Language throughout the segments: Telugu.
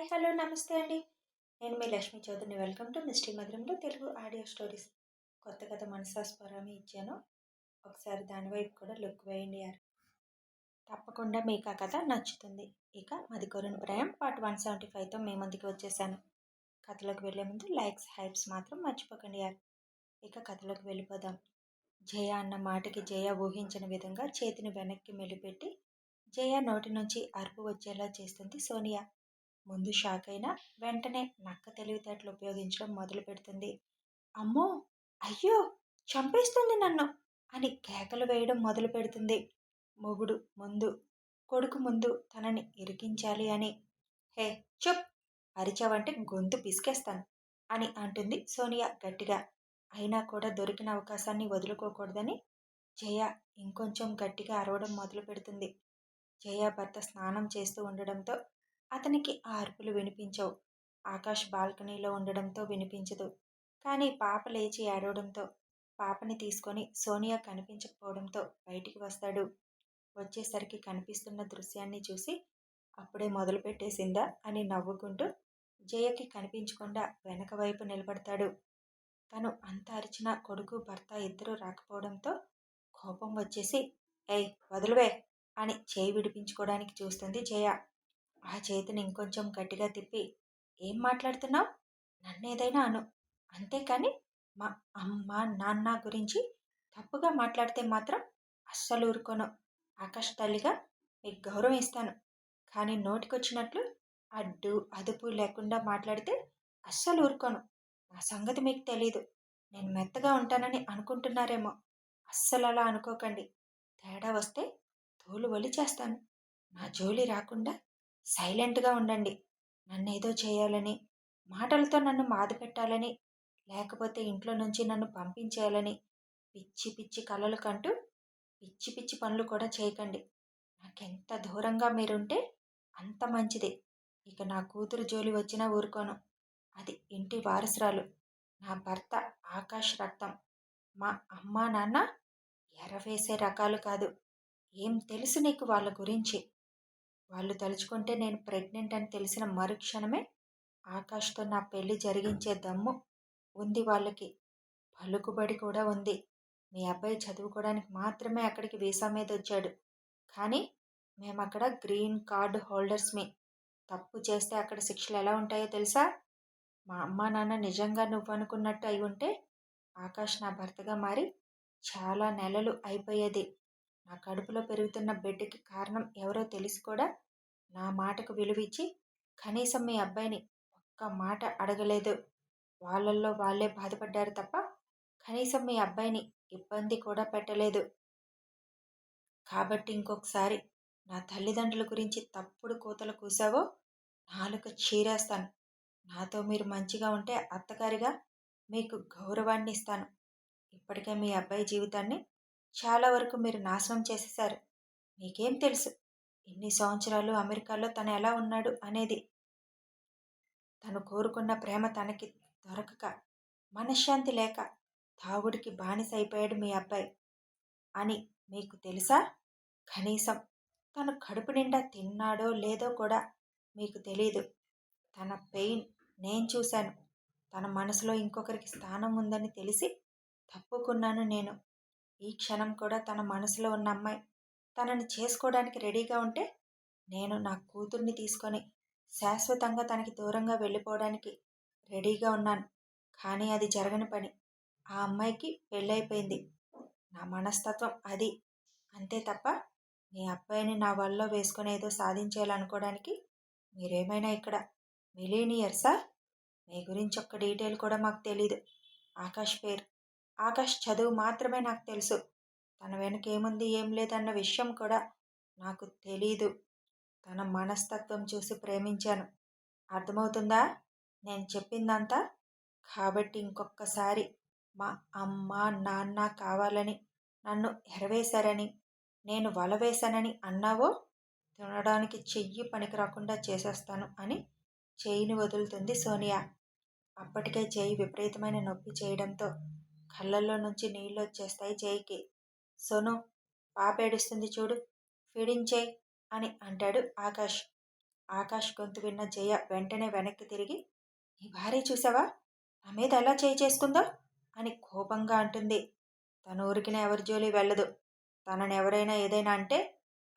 హాయ్ హలో నమస్తే అండి. నేను మీ లక్ష్మీ చౌదరిని. వెల్కమ్ టు మిస్టీ మధురంలో తెలుగు ఆడియో స్టోరీస్. కొత్త కథ మనసాస్పరామి ఇచ్చాను. ఒకసారి దాని వైపు కూడా లుక్ వేయండి యారు. తప్పకుండా మీకు ఆ కథ నచ్చుతుంది. ఇక మది కొరిన పార్ట్ వన్ సెవెంటీ ఫైవ్తో మీ ముందుకు వచ్చేసాను. కథలోకి వెళ్ళే ముందు లైక్స్ హైప్స్ మాత్రం మర్చిపోకండి యార్. ఇక కథలోకి వెళ్ళిపోదాం. జయ అన్న మాటకి జయ ఊహించిన విధంగా చేతిని వెనక్కి మెలిపెట్టి జయ నోటి నుంచి అరుపు వచ్చేలా చేస్తుంది సోనియా. ముందు షాక్ అయినా వెంటనే నక్క తెలివితేటలు ఉపయోగించడం మొదలు పెడుతుంది. అమ్మో! అయ్యో! చంపేస్తుంది నన్ను! అని కేకలు వేయడం మొదలు పెడుతుంది. మొగుడు ముందు కొడుకు ముందు తనని ఇరికించాలి అని. హే చుప్! అరిచావంటే గొంతు పిసికేస్తాను అని అంటుంది సోనియా గట్టిగా. అయినా కూడా దొరికిన అవకాశాన్ని వదులుకోకూడదని జయ ఇంకొంచెం గట్టిగా అరవడం మొదలు పెడుతుంది. జయ భర్త స్నానం చేస్తూ ఉండడంతో అతనికి ఆ అరుపులు వినిపించవు. ఆకాష్ బాల్కనీలో ఉండడంతో వినిపించదు. కానీ పాప లేచి ఏడవడంతో పాపని తీసుకొని సోనియా కనిపించకపోవడంతో బయటికి వస్తాడు. వచ్చేసరికి కనిపిస్తున్న దృశ్యాన్ని చూసి అప్పుడే మొదలు పెట్టేసిందా అని నవ్వుకుంటూ జయకి కనిపించకుండా వెనక వైపు నిలబడతాడు. తను అంత అరిచిన కొడుకు భర్త ఇద్దరూ రాకపోవడంతో కోపం వచ్చేసి ఏయ్ వదులువే అని చేయి విడిపించుకోవడానికి చూస్తుంది జయ. ఆ చేతిని ఇంకొంచెం గట్టిగా తిప్పి ఏం మాట్లాడుతున్నావు? నన్నేదైనా అను. అంతేకాని మా అమ్మ నాన్న గురించి తప్పుగా మాట్లాడితే మాత్రం అస్సలు ఊరుకోను. ఆకాశ తల్లిగా మీకు గౌరవం ఇస్తాను. కానీ నోటికొచ్చినట్లు అడ్డు అదుపు లేకుండా మాట్లాడితే అస్సలు ఊరుకోను. నా సంగతి మీకు తెలీదు. నేను మెత్తగా ఉంటానని అనుకుంటున్నారేమో. అస్సలు అలా అనుకోకండి. తేడా వస్తే తోలు వలి చేస్తాను నా జోలి రాకుండా సైలెంట్గా ఉండండి. నన్ను ఏదో చేయాలని మాటలతో నన్ను బాధ పెట్టాలని లేకపోతే ఇంట్లో నుంచి నన్ను పంపించేయాలని పిచ్చి పిచ్చి కలలు కంటూ పిచ్చి పిచ్చి పనులు కూడా చేయకండి. నాకెంత దూరంగా మీరుంటే అంత మంచిది. ఇక నా కూతురు జోలి వచ్చినా ఊరుకోను. అది ఇంటి వారసురాలు. నా భర్త ఆకాశ రక్తం. మా అమ్మ నాన్న ఎరవేసే రకాలు కాదు. ఏం తెలుసు నీకు వాళ్ళ గురించి? వాళ్ళు తలుచుకుంటే నేను ప్రెగ్నెంట్ అని తెలిసిన మరుక్షణమే ఆకాష్తో నా పెళ్ళి జరిగించే దమ్ము ఉంది వాళ్ళకి. పలుకుబడి కూడా ఉంది. మీ అబ్బాయి చదువుకోవడానికి మాత్రమే అక్కడికి వీసా మీద వచ్చాడు. కానీ మేము అక్కడ గ్రీన్ కార్డు హోల్డర్స్ మీ. తప్పు చేస్తే అక్కడ శిక్షలు ఎలా ఉంటాయో తెలుసా? మా అమ్మ నాన్న నిజంగా నువ్వు అనుకున్నట్టు అయి ఉంటే ఆకాష్ నా భర్తగా మారి చాలా నెలలు అయిపోయేది. నా కడుపులో పెరుగుతున్న బిడ్డకి కారణం ఎవరో తెలిసి కూడా నా మాటకు విలువిచ్చి కనీసం మీ అబ్బాయిని ఒక్క మాట అడగలేదు. వాళ్ళల్లో వాళ్ళే బాధపడ్డారు తప్ప కనీసం మీ అబ్బాయిని ఇబ్బంది కూడా పెట్టలేదు. కాబట్టి ఇంకొకసారి నా తల్లిదండ్రుల గురించి తప్పుడు కూతలు కూసావో నాలుక చీరేస్తాను. నాతో మీరు మంచిగా ఉంటే అత్తగారిగా మీకు గౌరవాన్ని ఇస్తాను. ఇప్పటికే మీ అబ్బాయి జీవితాన్ని చాలా వరకు మీరు నాశనం చేసేశారు మీకేం తెలుసు? ఇన్ని సంవత్సరాలు అమెరికాలో తను ఎలా ఉన్నాడు అనేది. తను కోరుకున్న ప్రేమ తనకి దొరకక మనశ్శాంతి లేక తాగుడికి బానిస అయిపోయాడు మీ అబ్బాయి. అని మీకు తెలుసా? కనీసం తను కడుపు నిండా తిన్నాడో లేదో కూడా మీకు తెలియదు తన పెయిన్ నేను చూశాను. తన మనసులో ఇంకొకరికి స్థానం ఉందని తెలిసి తప్పుకున్నాను నేను. ఈ క్షణం కూడా తన మనసులో ఉన్న అమ్మాయి తనని చేసుకోవడానికి రెడీగా ఉంటే నేను నా కూతుర్ని తీసుకొని శాశ్వతంగా తనకి దూరంగా వెళ్ళిపోవడానికి రెడీగా ఉన్నాను. కానీ అది జరగని పని. ఆ అమ్మాయికి పెళ్ళైపోయింది నా మనస్తత్వం అది. అంతే తప్ప మీ అబ్బాయిని నా వల్ల వేసుకొని ఏదో సాధించేయాలనుకోవడానికి మీరేమైనా ఇక్కడ మిలీనియర్సా? మీ గురించి ఒక్క డీటెయిల్ కూడా మాకు తెలీదు. ఆకాష్ పేరు. ఆకాష్ చదువు మాత్రమే నాకు తెలుసు. తన వెనక ఏముంది ఏం లేదన్న విషయం కూడా నాకు తెలీదు. తన మనస్తత్వం చూసి ప్రేమించాను. అర్థమవుతుందా? నేను చెప్పిందంతా? కాబట్టి ఇంకొకసారి మా అమ్మ నాన్న కావాలని నన్ను ఎరవేశారని నేను వలవేశానని అన్నావో? తినడానికి చెయ్యి పనికి రాకుండా చేసేస్తాను అని చేయిని వదులుతుంది సోనియా. అప్పటికే చేయి విపరీతమైన నొప్పి చేయడంతో కళ్ళల్లో నుంచి నీళ్ళు వచ్చేస్తాయి చేయికి సోను పాపేడుస్తుంది చూడు ఫీడింగ్ చేయి అని అంటాడు ఆకాష్. ఆకాష్ గొంతు విన్న జయ వెంటనే వెనక్కి తిరిగి నీ భార్య చూసావా? నా మీద ఎలా చేయి చేసుకుందో? అని కోపంగా అంటుంది. తన ఊరికిన ఎవరి జోలి వెళ్ళదు. తనని ఎవరైనా ఏదైనా అంటే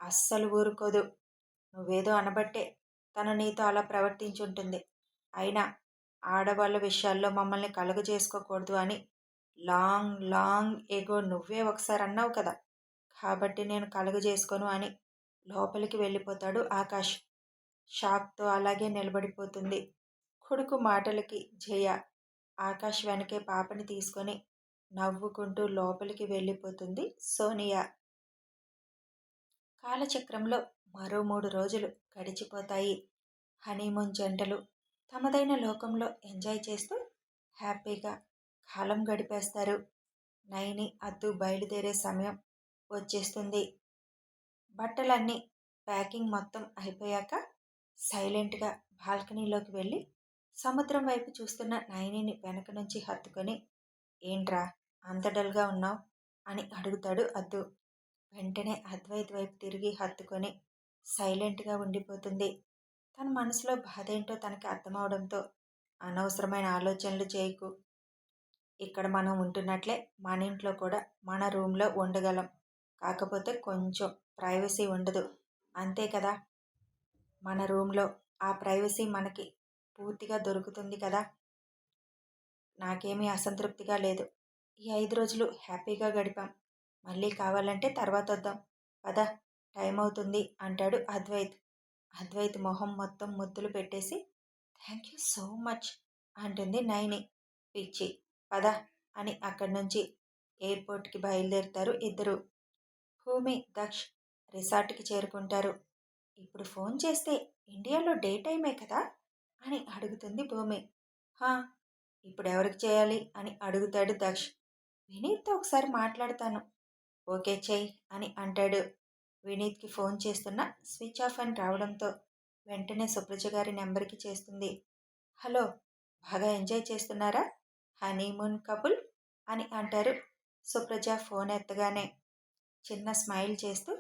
అస్సలు ఊరుకోదు. నువ్వేదో అనబట్టే తను నీతో అలా ప్రవర్తించుంటుంది. అయినా ఆడవాళ్ళ విషయాల్లో మమ్మల్ని కలుగజేసుకోకూడదు అని లాంగ్ లాంగ్ ఎగో నువ్వే ఒకసారి అన్నావు కదా. కాబట్టి నేను కలుగజేసుకోను అని లోపలికి వెళ్ళిపోతాడు ఆకాష్. షాక్తో అలాగే నిలబడిపోతుంది. కొడుకు మాటలకి జయ ఆకాష్ వెనకే పాపని తీసుకొని నవ్వుకుంటూ లోపలికి వెళ్ళిపోతుంది సోనియా. కాలచక్రంలో మరో మూడు రోజులు గడిచిపోతాయి. హనీమూన్ జంటలు తమదైన లోకంలో ఎంజాయ్ చేస్తూ హ్యాపీగా కాలం గడిపేస్తారు. నైని అద్దు బయలుదేరే సమయం వచ్చేస్తుంది. బట్టలన్నీ ప్యాకింగ్ మొత్తం అయిపోయాక సైలెంట్గా బాల్కనీలోకి వెళ్ళి సముద్రం వైపు చూస్తున్న నైనిని వెనక నుంచి హత్తుకొని ఏంట్రా అంత డల్గా ఉన్నావు? అని అడుగుతాడు అద్దు. వెంటనే అద్వైత్ వైపు తిరిగి హత్తుకొని సైలెంట్గా ఉండిపోతుంది. తన మనసులో బాధ ఏంటో తనకి అర్థమవడంతో అనవసరమైన ఆలోచనలు చేయకు. ఇక్కడ మనం ఉంటున్నట్లే మన ఇంట్లో కూడా మన రూమ్లో ఉండగలం. కాకపోతే కొంచెం ప్రైవసీ ఉండదు. అంతే కదా? మన రూమ్లో ఆ ప్రైవసీ మనకి పూర్తిగా దొరుకుతుంది కదా? నాకేమీ అసంతృప్తిగా లేదు. ఈ ఐదు రోజులు హ్యాపీగా గడిపాం. మళ్ళీ కావాలంటే తర్వాత వద్దాం. పద టైం అవుతుంది అంటాడు అద్వైత్. అద్వైత్ మొహం మొత్తం ముద్దులు పెట్టేసి థ్యాంక్ యూ సో మచ్ అంటుంది నైని. పిచ్చి. పద అని అక్కడి నుంచి ఎయిర్పోర్ట్కి బయలుదేరుతారు ఇద్దరు. భూమి దక్ష్ రిసార్ట్కి చేరుకుంటారు. ఇప్పుడు ఫోన్ చేస్తే ఇండియాలో డే టైమే కదా? అని అడుగుతుంది భూమి. హా ఇప్పుడు ఎవరికి చేయాలి? అని అడుగుతాడు దక్ష్. వినీత్తో ఒకసారి మాట్లాడతాను. ఓకే చెయ్యి అని అంటాడు. వినీత్కి ఫోన్ చేస్తున్న స్విచ్ ఆఫ్ అని రావడంతో వెంటనే సుప్రజ గారి నెంబర్కి చేస్తుంది. హలో బాగా ఎంజాయ్ చేస్తున్నారా? హనీమూన్ కపుల్ అని అంటారు. సుప్రజ ఫోన్ ఎత్తగానే చిన్న స్మైల్ చేస్తూ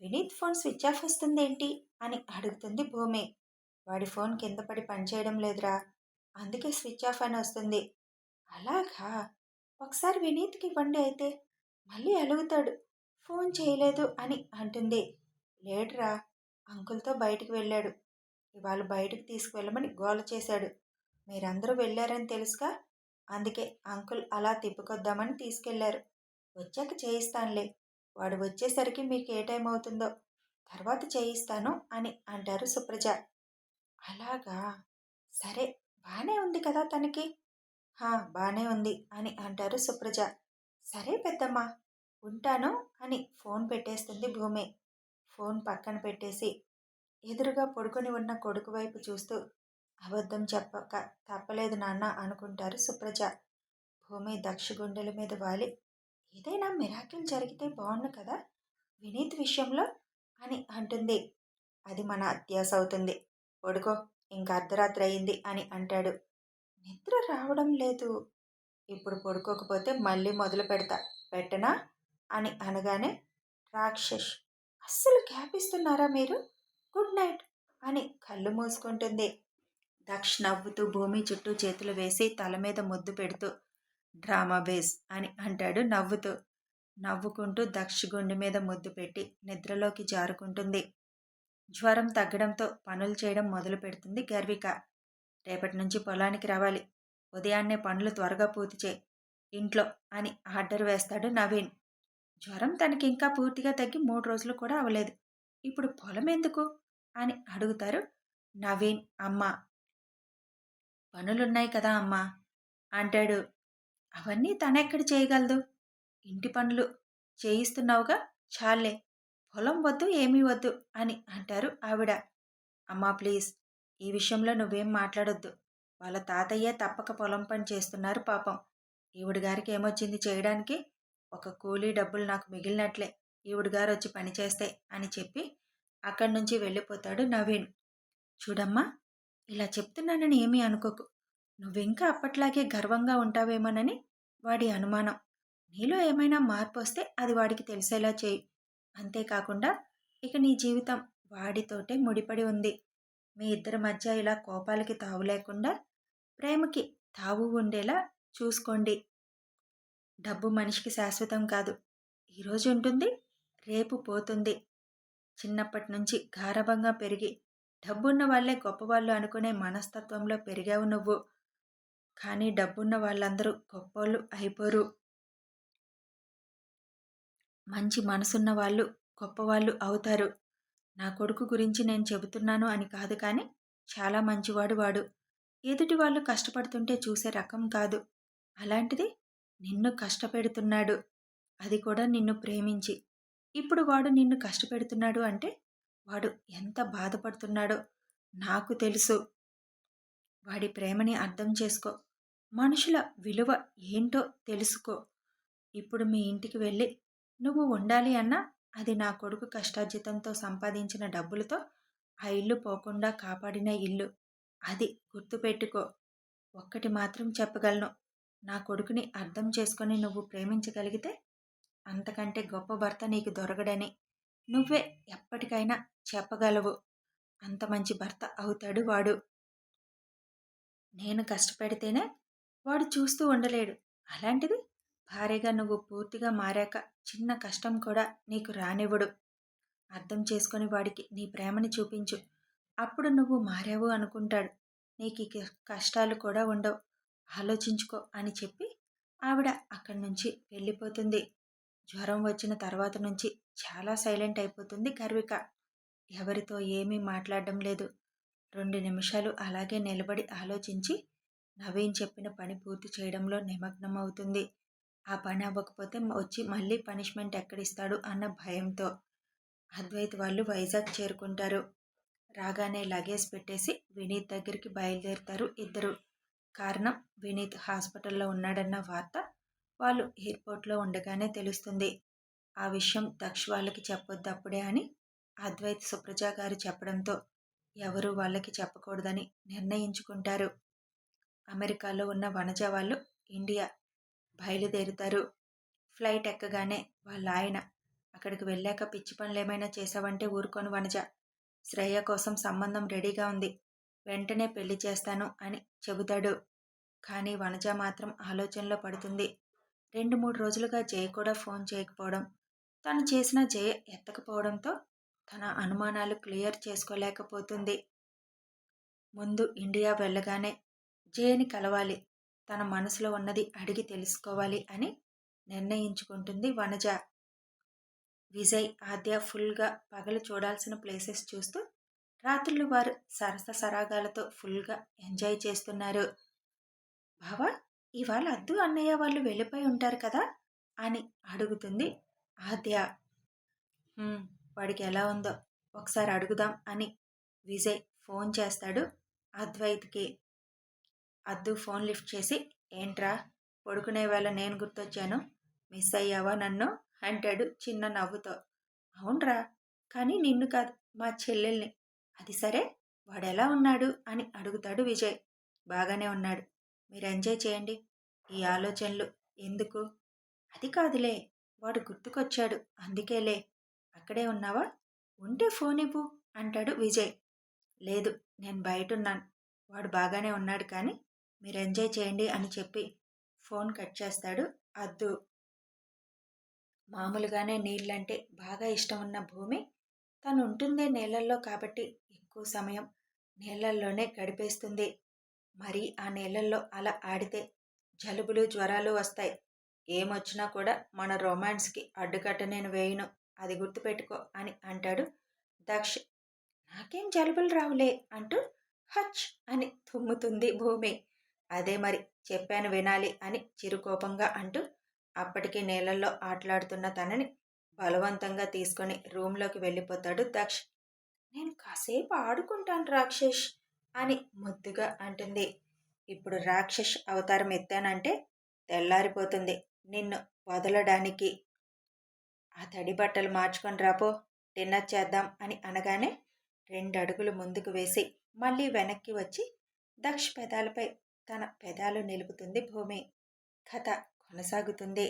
వినీత్ ఫోన్ స్విచ్ ఆఫ్ వస్తుందేంటి? అని అడుగుతుంది భూమి. వాడి ఫోన్ కింద పడి పనిచేయడం లేదురా అందుకే స్విచ్ ఆఫ్ అని వస్తుంది. అలాగా? ఒకసారి వినీత్కి ఇవ్వండి అయితే మళ్ళీ అలుగుతాడు. ఫోన్ చేయలేదు అని అంటుంది. లేడురా అంకుల్తో బయటికి వెళ్ళాడు. ఇవాళ బయటకు తీసుకువెళ్ళమని గోల చేశాడు. మీరందరూ వెళ్ళారని తెలుసుగా అందుకే అంకుల్ అలా తిప్పుకొద్దామని తీసుకెళ్ళారు. వచ్చాక చేయిస్తానులే. వాడు వచ్చేసరికి మీకు ఏ టైం అవుతుందో తర్వాత చేయిస్తాను అని అంటారు సుప్రజ. అలాగా? సరే బాగానే ఉంది కదా తనకి? హా బాగానే ఉంది అని అంటారు సుప్రజ. సరే పెద్దమ్మ ఉంటాను అని ఫోన్ పెట్టేస్తుంది భూమి. ఫోన్ పక్కన పెట్టేసి ఎదురుగా పడుకొని ఉన్న కొడుకు వైపు చూస్తూ అబద్ధం చెప్పక తప్పలేదు నాన్న అనుకుంటారు సుప్రజ. భూమి దక్ష గుండెల మీద వాలి. ఏదైనా మిరాకిల్ జరిగితే బాగుండు కదా? వినీత్ విషయంలో అని అంటుంది. అది మన అత్యాస అవుతుంది. పడుకో ఇంకా అర్ధరాత్రి అయింది అని అంటాడు. నిద్ర రావడం లేదు. ఇప్పుడు పడుకోకపోతే మళ్ళీ మొదలు పెడతా. పెట్టనా? అని అనగానే రాక్షస్ అస్సలు గ్యాప్ ఇస్తున్నారా మీరు? గుడ్ నైట్ అని కళ్ళు మూసుకుంటుంది. దక్ష్ నవ్వుతూ భూమి చుట్టూ చేతులు వేసి తల మీద ముద్దు పెడుతూ డ్రామా బేస్ అని అంటాడు నవ్వుతూ. నవ్వుకుంటూ దక్ష గుండె మీద ముద్దు పెట్టి నిద్రలోకి జారుకుంటుంది. జ్వరం తగ్గడంతో పనులు చేయడం మొదలు పెడుతుంది గర్విక. రేపటి నుంచి పొలానికి రావాలి. ఉదయాన్నే పనులు త్వరగా పూర్తి చేయి. ఇంట్లో అని ఆర్డర్ వేస్తాడు నవీన్. జ్వరం తనకి ఇంకా పూర్తిగా తగ్గి మూడు రోజులు కూడా అవ్వలేదు. ఇప్పుడు పొలం ఎందుకు? అని అడుగుతారు నవీన్ అమ్మ. పనులున్నాయి కదా అమ్మా! అంటాడు. అవన్నీ తనెక్కడ చేయగలదు? ఇంటి పనులు చేయిస్తున్నావుగా? చాలే పొలం వద్దు ఏమీ వద్దు అని అంటారు ఆవిడ. అమ్మా ప్లీజ్! ఈ విషయంలో నువ్వేం మాట్లాడొద్దు. వాళ్ళ తాతయ్య తప్పక పొలం పని చేస్తున్నారు పాపం. ఈవిడ గారికి ఏమొచ్చింది చేయడానికి? ఒక కూలీ డబ్బులు నాకు మిగిలినట్లే. ఈవిడ గారు వచ్చి పని చేస్తే అని చెప్పి అక్కడి నుంచి వెళ్ళిపోతాడు నవీన్. చూడమ్మా! ఇలా చెప్తున్నానని ఏమీ అనుకోకు. నువ్వింకా అప్పట్లాగే గర్వంగా ఉంటావేమోనని వాడి అనుమానం. నీలో ఏమైనా మార్పు వస్తే అది వాడికి తెలిసేలా చేయి. అంతేకాకుండా ఇక నీ జీవితం వాడితోటే ముడిపడి ఉంది. మీ ఇద్దరి మధ్య ఇలా కోపాలకి తావు లేకుండా ప్రేమకి తావు ఉండేలా చూసుకోండి. డబ్బు మనిషికి శాశ్వతం కాదు. ఈరోజు ఉంటుంది రేపు పోతుంది. చిన్నప్పటి నుంచి గారభంగా పెరిగి డబ్బున్న వాళ్ళే గొప్పవాళ్ళు అనుకునే మనస్తత్వంలో పెరిగావు నువ్వు. కానీ డబ్బున్న వాళ్ళందరూ గొప్పవాళ్ళు అయిపోరు. మంచి మనసున్న వాళ్ళు గొప్పవాళ్ళు అవుతారు. నా కొడుకు గురించి నేను చెబుతున్నాను అని కాదు కానీ చాలా మంచివాడు వాడు. ఎదుటి వాళ్ళు కష్టపడుతుంటే చూసే రకం కాదు. అలాంటిది నిన్ను కష్టపెడుతున్నాడు. అది కూడా నిన్ను ప్రేమించి. ఇప్పుడు వాడు నిన్ను కష్టపెడుతున్నాడు అంటే వాడు ఎంత బాధపడుతున్నాడో నాకు తెలుసు. వాడి ప్రేమని అర్థం చేసుకో. మనుషుల విలువ ఏంటో తెలుసుకో. ఇప్పుడు మీ ఇంటికి వెళ్ళి నువ్వు ఉండాలి అన్నా అది నా కొడుకు కష్టార్జితంతో సంపాదించిన డబ్బులతో ఆ ఇల్లు పోకుండా కాపాడిన ఇల్లు. అది గుర్తుపెట్టుకో. ఒక్కటి మాత్రం చెప్పగలను. నా కొడుకుని అర్థం చేసుకొని నువ్వు ప్రేమించగలిగితే అంతకంటే గొప్ప భర్త నీకు దొరకడని. నువ్వే ఎప్పటికైనా చెప్పగలవు. అంత మంచి భర్త అవుతాడు వాడు. నేను కష్టపెడితేనే వాడు చూస్తూ ఉండలేడు. అలాంటిది భారీగా నువ్వు పూర్తిగా మారాక చిన్న కష్టం కూడా నీకు రానివ్వడు. అర్థం చేసుకొని వాడికి నీ ప్రేమని చూపించు. అప్పుడు నువ్వు మారావు అనుకుంటాడు. నీకు కష్టాలు కూడా ఉండవు. ఆలోచించుకో అని చెప్పి ఆవిడ అక్కడి నుంచి వెళ్ళిపోతుంది. జ్వరం వచ్చిన తర్వాత నుంచి చాలా సైలెంట్ అయిపోతుంది గర్విక. ఎవరితో ఏమీ మాట్లాడడం లేదు. రెండు నిమిషాలు అలాగే నిలబడి ఆలోచించి నవీన్ చెప్పిన పని పూర్తి చేయడంలో నిమగ్నం అవుతుంది ఆ పని అవ్వకపోతే వచ్చి మళ్ళీ పనిష్మెంట్ ఎక్కడిస్తాడు అన్న భయంతో. అద్వైత్ వాళ్ళు వైజాగ్ చేరుకుంటారు. రాగానే లగేజ్ పెట్టేసి వినీత్ దగ్గరికి బయలుదేరుతారు ఇద్దరు. కారణం వినీత్ హాస్పిటల్లో ఉన్నాడన్న వార్త వాళ్ళు ఎయిర్పోర్ట్లో ఉండగానే తెలుస్తుంది. ఆ విషయం దక్ష వాళ్ళకి చెప్పొద్దు అప్పుడే అని అద్వైత్ సుప్రజ గారు చెప్పడంతో ఎవరు వాళ్ళకి చెప్పకూడదని నిర్ణయించుకుంటారు. అమెరికాలో ఉన్న వనజ వాళ్ళు ఇండియా బయలుదేరుతారు. ఫ్లైట్ ఎక్కగానే వాళ్ళ ఆయన అక్కడికి వెళ్ళాక పిచ్చి పనులు ఏమైనా చేసావంటే ఊరుకొని వనజ. శ్రేయ కోసం సంబంధం రెడీగా ఉంది. వెంటనే పెళ్ళి చేస్తాను అని చెబుతాడు. కానీ వనజ మాత్రం ఆలోచనలో పడుతుంది. రెండు మూడు రోజులుగా జయ కూడా ఫోన్ చేయకపోవడం తను చేసిన జయ ఎత్తకపోవడంతో తన అనుమానాలు క్లియర్ చేసుకోలేకపోతుంది. ముందు ఇండియా వెళ్ళగానే జేని కలవాలి. తన మనసులో ఉన్నది అడిగి తెలుసుకోవాలి అని నిర్ణయించుకుంటుంది వనజ. విజయ్ ఆద్య ఫుల్గా పగలు చూడాల్సిన ప్లేసెస్ చూస్తూ రాత్రులు వారు సరస సరాగాలతో ఫుల్గా ఎంజాయ్ చేస్తున్నారు. బావా ఇవాళ అద్దు అన్నయ్య వాళ్ళు వెళ్ళిపోయి ఉంటారు కదా? అని అడుగుతుంది ఆద్య. వాడికి ఎలా ఉందో ఒకసారి అడుగుదాం అని విజయ్ ఫోన్ చేస్తాడు. అద్వైత్కి అద్దు ఫోన్ లిఫ్ట్ చేసి ఏంట్రా పడుకునే వేళ నేను గుర్తొచ్చాను. మిస్ అయ్యావా నన్ను? అంటాడు చిన్న నవ్వుతో. అవునరా కానీ నిన్ను కాదు మా చెల్లెల్ని. అది సరే వాడెలా ఉన్నాడు? అని అడుగుతాడు విజయ్. బాగానే ఉన్నాడు. మీరు ఎంజాయ్ చేయండి. ఈ ఆలోచనలు ఎందుకు? అది కాదులే వాడు గుర్తుకొచ్చాడు. అందుకేలే అక్కడే ఉన్నావా? ఉంటే ఫోన్ ఇవ్వు అంటాడు విజయ్. లేదు నేను బయట ఉన్నాను వాడు బాగానే ఉన్నాడు కానీ మీరు ఎంజాయ్ చేయండి అని చెప్పి ఫోన్ కట్ చేస్తాడు అద్దు. మామూలుగానే నీళ్ళంటే బాగా ఇష్టం ఉన్న భూమి తను ఉంటుందే నీళ్ళల్లో కాబట్టి ఎక్కువ సమయం నీళ్ళల్లోనే గడిపేస్తుంది. మరి ఆ నీళ్ళల్లో అలా ఆడితే జలుబులు జ్వరాలు వస్తాయి. ఏమొచ్చినా కూడా మన రొమాన్స్కి అడ్డుకట్ట నేను వేయను. అది గుర్తుపెట్టుకో అని అంటాడు. దక్ష్ నాకేం జలుబులు రావులే అంటూ హచ్ అని తుమ్ముతుంది భూమి. అదే మరి చెప్పాను వినాలి అని చిరుకోపంగా అంటూ అప్పటికే నీళ్ళల్లో ఆటలాడుతున్న తనని బలవంతంగా తీసుకొని రూమ్లోకి వెళ్ళిపోతాడు దక్ష్. నేను కాసేపు ఆడుకుంటాను రాక్షస్ అని ముద్దుగా అంటుంది. ఇప్పుడు రాక్షస్ అవతారం ఎత్తానంటే తెల్లారిపోతుంది. నిన్ను వదలడానికి ఆ తడి బట్టలు మార్చుకొని రాపో డిన్నర్ చేద్దాం అని అనగానే రెండు అడుగులు ముందుకు వేసి మళ్ళీ వెనక్కి వచ్చి దక్ష పెదాలపై తన పెదాలు నిలుపుతుంది భూమి. కథ కొనసాగుతుంది.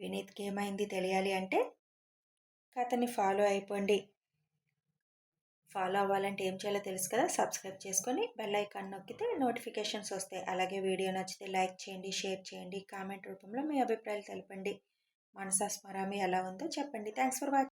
వినీత్కి ఏమైంది తెలియాలి అంటే కథని ఫాలో అయిపోండి. ఫాలో అవ్వాలంటే ఏం చేయాలో తెలుసు కదా? సబ్స్క్రైబ్ చేసుకొని బెల్ ఐకాన్ నొక్కితే నోటిఫికేషన్స్ వస్తాయి. అలాగే వీడియో నచ్చితే లైక్ చేయండి షేర్ చేయండి కామెంట్ రూపంలో మీ అభిప్రాయాలు తెలపండి. మనసా స్మరామి ఎలా ఉందో చెప్పండి. Thanks for watching